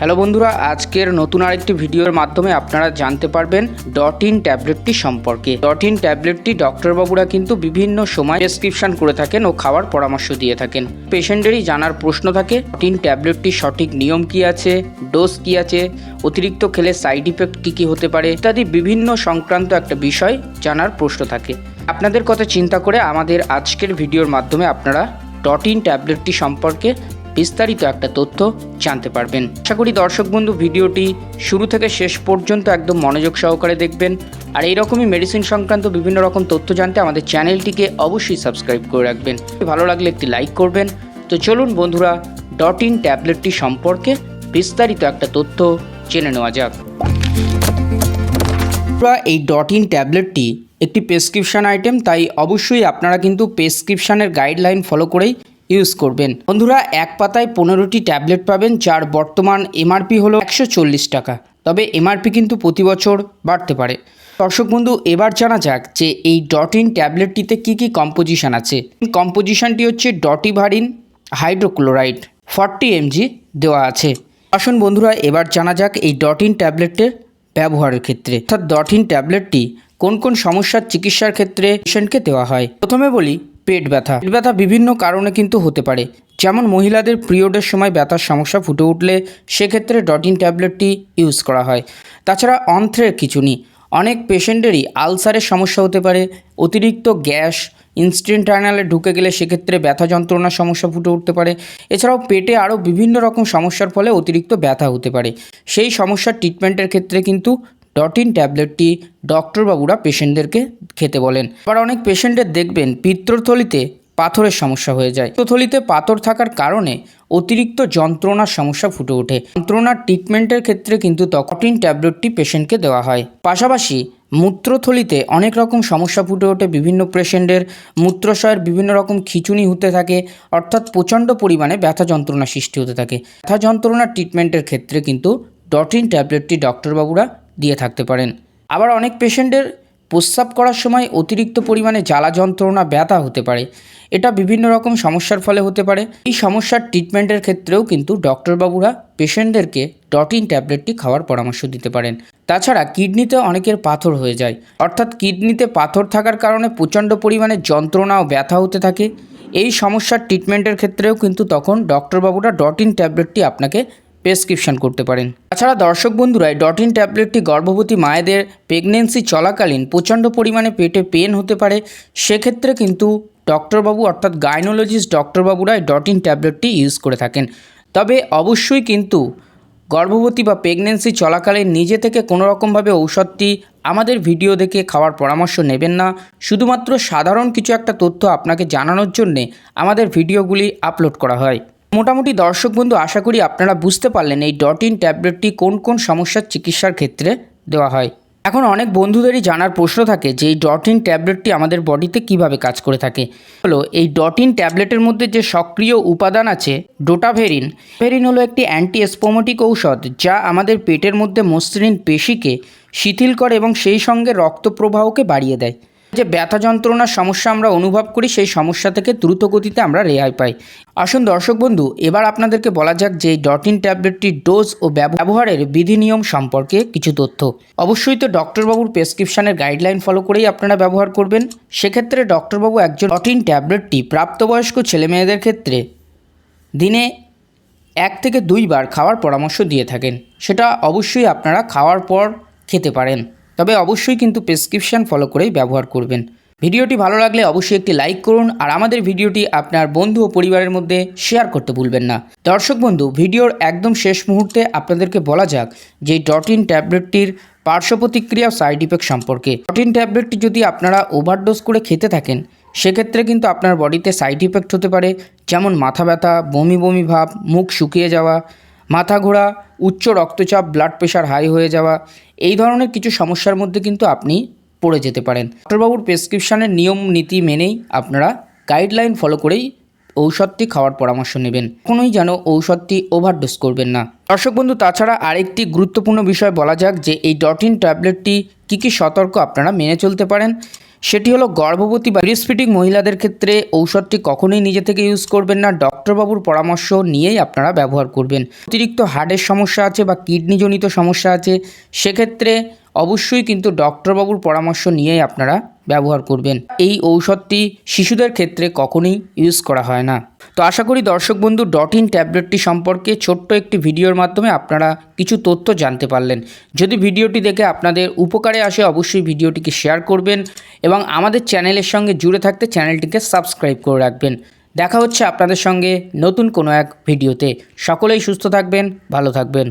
Hello বন্ধুরা, আজকের নতুন আরেকটি ভিডিওর মাধ্যমে আপনারা জানতে পারবেন ডট ইন ট্যাবলেটটি সম্পর্কে। ডট ইন ট্যাবলেটটি ডক্টরবাবুরা কিন্তু বিভিন্ন সময় প্রেসক্রিপশন করে থাকেন ও খাওয়ার পরামর্শ দিয়ে থাকেন। পেশেন্টেরই জানার প্রশ্ন থাকে ডট ইন ট্যাবলেটটির সঠিক নিয়ম কি আছে, ডোজ কি আছে, অতিরিক্ত খেলে সাইড ইফেক্ট কী কী হতে পারে ইত্যাদি বিভিন্ন সংক্রান্ত একটা বিষয় জানার প্রশ্ন থাকে। আপনাদের কথা চিন্তা করে আমাদের আজকের ভিডিওর মাধ্যমে আপনারা ডট ইন ট্যাবলেটটি সম্পর্কে বিস্তারিত একটা তথ্য জানতে পারবেন। আশা করি দর্শক বন্ধু, ভিডিওটি শুরু থেকে শেষ পর্যন্ত একদম মনোযোগ সহকারে দেখবেন। আর এইরকমই মেডিসিন সংক্রান্ত বিভিন্ন রকম তথ্য জানতে আমাদের চ্যানেলটিকে অবশ্যই সাবস্ক্রাইব করে রাখবেন। ভালো লাগলে একটি লাইক করবেন। তো চলুন বন্ধুরা ডট ইন ট্যাবলেটটি সম্পর্কে বিস্তারিত একটা তথ্য জেনে নেওয়া যাক। এই ডট ইন ট্যাবলেটটি একটি প্রেসক্রিপশন আইটেম তাই অবশ্যই আপনারা কিন্তু প্রেসক্রিপশানের গাইডলাইন ফলো করেই ইউজ করবেন। বন্ধুরা, এক পাতায় পনেরোটি ট্যাবলেট পাবেন, যার বর্তমান এমআরপি হলো একশো চল্লিশ টাকা। তবে এমআরপি কিন্তু প্রতি বছর বাড়তে পারে। দর্শক বন্ধু, এবার জানা যাক যে এই ডট ইন ট্যাবলেটটিতে কী কী কম্পোজিশন আছে। কম্পোজিশনটি হচ্ছে ডটিভারিন হাইড্রোক্লোরাইড, ফর্টি এমজি দেওয়া আছে। আসুন বন্ধুরা, এবার জানা যাক এই ডট ইন ট্যাবলেটের ব্যবহারের ক্ষেত্রে। অর্থাৎ ডট ইন ট্যাবলেটটি কোন কোন সমস্যার চিকিৎসার ক্ষেত্রে পেশেন্টকে দেওয়া হয়। প্রথমে বলি পেট ব্যথা। পেট ব্যথা বিভিন্ন কারণে কিন্তু হতে পারে। যেমন মহিলাদের পিরিয়ডের সময় ব্যথার সমস্যা ফুটে উঠলে সেক্ষেত্রে ডটিন ট্যাবলেটটি ইউজ করা হয়। তাছাড়া অন্ত্রের খিঁচুনি অনেক পেশেন্টেরই আলসারের সমস্যা হতে পারে, অতিরিক্ত গ্যাস ইনস্টেন্টার্নালে ঢুকে গেলে সেক্ষেত্রে ব্যথা যন্ত্রণার সমস্যা ফুটে উঠতে পারে। এছাড়াও পেটে আরও বিভিন্ন রকম সমস্যার ফলে অতিরিক্ত ব্যথা হতে পারে। সেই সমস্যার ট্রিটমেন্টের ক্ষেত্রে কিন্তু ডট ইন ট্যাবলেটটি ডক্টরবাবুরা পেশেন্টদেরকে খেতে বলেন। আবার অনেক পেশেন্টের দেখবেন পিত্তথলিতে পাথরের সমস্যা হয়ে যায়। পিত্তথলিতে পাথর থাকার কারণে অতিরিক্ত যন্ত্রণার সমস্যা ফুটে ওঠে। যন্ত্রণার ট্রিটমেন্টের ক্ষেত্রে কিন্তু তকটিন ট্যাবলেটটি পেশেন্টকে দেওয়া হয়। পাশাপাশি মূত্রথলিতে অনেক রকম সমস্যা ফুটে ওঠে বিভিন্ন পেশেন্টের। মূত্রশয়ের বিভিন্ন রকম খিচুনি হতে থাকে, অর্থাৎ প্রচণ্ড পরিমাণে ব্যথা যন্ত্রণা সৃষ্টি হতে থাকে। ব্যথা যন্ত্রণার ট্রিটমেন্টের ক্ষেত্রে কিন্তু ডটিন ট্যাবলেটটি ডক্টরবাবুরা দিয়ে থাকতে পারেন। আবার অনেক পেশেন্টের প্রস্রাব করার সময় অতিরিক্ত পরিমাণে জ্বালা যন্ত্রণা, ব্যথা হতে পারে। এটা বিভিন্ন রকম সমস্যার ফলে হতে পারে। এই সমস্যার ট্রিটমেন্টের ক্ষেত্রেও কিন্তু ডক্টরবাবুরা পেশেন্টদেরকে ডটিন ট্যাবলেটটি খাওয়ার পরামর্শ দিতে পারেন। তাছাড়া কিডনিতে অনেকের পাথর হয়ে যায়। অর্থাৎ কিডনিতে পাথর থাকার কারণে প্রচণ্ড পরিমাণে যন্ত্রণা ও ব্যথা হতে থাকে। এই সমস্যার ট্রিটমেন্টের ক্ষেত্রেও কিন্তু তখন ডক্টরবাবুরা ডটিন ট্যাবলেটটি আপনাকে প্রেসক্রিপশন করতে পারেন। তাছাড়া দর্শক বন্ধুরা, এই ডটিন ট্যাবলেটটি গর্ভবতী মায়েদের প্রেগনেন্সি চলাকালীন প্রচণ্ড পরিমাণে পেটে পেন হতে পারে। সেক্ষেত্রে কিন্তু ডক্টরবাবু অর্থাৎ গাইনোলজিস্ট ডক্টরবাবুরা এই ডটিন ট্যাবলেটটি ইউজ করে থাকেন। তবে অবশ্যই কিন্তু গর্ভবতী বা প্রেগনেন্সি চলাকালীন নিজে থেকে কোনো রকমভাবে ঔষধটি আমাদের ভিডিও দেখে খাওয়ার পরামর্শ নেবেন না। শুধুমাত্র সাধারণ কিছু একটা তথ্য আপনাকে জানানোর জন্যে আমাদের ভিডিওগুলি আপলোড করা হয়। মোটামুটি দর্শক বন্ধু, আশা করি আপনারা বুঝতে পারলেন এই ডট ইন ট্যাবলেটটি কোন কোন সমস্যার চিকিৎসার ক্ষেত্রে দেওয়া হয়। এখন অনেক বন্ধুদেরই জানার প্রশ্ন থাকে যে এই ডট ইন ট্যাবলেটটি আমাদের বডিতে কীভাবে কাজ করে থাকে। হলো, এই ডট ইন ট্যাবলেটের মধ্যে যে সক্রিয় উপাদান আছে, ডোটাভেরিন ভেরিন হলো একটি অ্যান্টি এসপোমেটিক ঔষধ যা আমাদের পেটের মধ্যে মসৃণ পেশিকে শিথিল করে এবং সেই সঙ্গে রক্ত প্রবাহকে বাড়িয়ে দেয়। যে ব্যথা যন্ত্রণার সমস্যা আমরা অনুভব করি, সেই সমস্যা থেকে দ্রুত গতিতে আমরা রেহাই পাই। আসুন দর্শক বন্ধু, এবার আপনাদেরকে বলা যাক যে এই ডট ট্যাবলেটটির ডোজ ও ব্যবহারের বিধি নিয়ম সম্পর্কে কিছু তথ্য। অবশ্যই তো ডক্টরবাবুর প্রেসক্রিপশনের গাইডলাইন ফলো করেই আপনারা ব্যবহার করবেন। সেক্ষেত্রে ডক্টরবাবু একজন ডটিন ট্যাবলেটটি প্রাপ্তবয়স্ক ছেলেমেয়েদের ক্ষেত্রে দিনে এক থেকে দুইবার খাওয়ার পরামর্শ দিয়ে থাকেন। সেটা অবশ্যই আপনারা খাওয়ার পর খেতে পারেন। তবে অবশ্যই কিন্তু প্রেসক্রিপশন ফলো করেই ব্যবহার করবেন। ভিডিওটি ভালো লাগলে অবশ্যই একটি লাইক করুন আর আমাদের ভিডিওটি আপনার বন্ধু ও পরিবারের মধ্যে শেয়ার করতে ভুলবেন না। দর্শক বন্ধু, ভিডিওর একদম শেষ মুহূর্তে আপনাদেরকে বলা যাক যে ডটিন ট্যাবলেটটির পার্শ্ব প্রতিক্রিয়া সাইড ইফেক্ট সম্পর্কে। ডটিন ট্যাবলেটটি যদি আপনারা ওভারডোজ করে খেতে থাকেন, সেক্ষেত্রে কিন্তু আপনার বডিতে সাইড ইফেক্ট হতে পারে, যেমন মাথা ব্যথা, বমি বমি ভাব, মুখ শুকিয়ে যাওয়া মাথা ঘোরা, উচ্চ রক্তচাপ ব্লাড প্রেশার হাই হয়ে যাওয়া, এই ধরনের কিছু সমস্যার মধ্যে কিন্তু আপনি পড়ে যেতে পারেন। ডক্টরবাবুর প্রেসক্রিপশানের নিয়ম, নীতি মেনেই আপনারা গাইডলাইন ফলো করেই ঔষধটি খাওয়ার পরামর্শ নেবেন। কোনোই যেন ঔষধটি ওভারডোজ করবেন না। দর্শক বন্ধু, তাছাড়া আরেকটি গুরুত্বপূর্ণ বিষয় বলা যাক যে এই ডটিন ট্যাবলেটটি কী কী সতর্ক আপনারা মেনে চলতে পারেন। সেটি হলো গর্ভবতী বা ব্রিস্পিটিং মহিলাদের ক্ষেত্রে ঔষধটি কখনোই নিজে থেকে ইউজ করবেন না। ডক্টরবাবুর পরামর্শ নিয়েই আপনারা ব্যবহার করবেন। অতিরিক্ত হার্টের সমস্যা আছে বা কিডনিজনিত সমস্যা আছে, সেক্ষেত্রে অবশ্যই কিন্তু ডক্টরবাবুর পরামর্শ নিয়েই আপনারা ব্যবহার করবেন। এই ঔষধটি শিশুদের ক্ষেত্রে কখনোই ইউজ করা হয় না। তো আশা করি দর্শক বন্ধু ডট ইন ট্যাবলেটটি সম্পর্কে ছোট্ট একটি ভিডিওর মাধ্যমে আপনারা কিছু তথ্য জানতে পারলেন। যদি ভিডিওটি দেখে আপনাদের উপকারে আসে, অবশ্যই ভিডিওটিকে শেয়ার করবেন এবং আমাদের চ্যানেলের সঙ্গে জুড়ে থাকতে চ্যানেলটিকে সাবস্ক্রাইব করে রাখবেন। দেখা হচ্ছে আপনাদের সঙ্গে নতুন কোনো এক ভিডিওতে সকলেই সুস্থ থাকবেন, ভালো থাকবেন।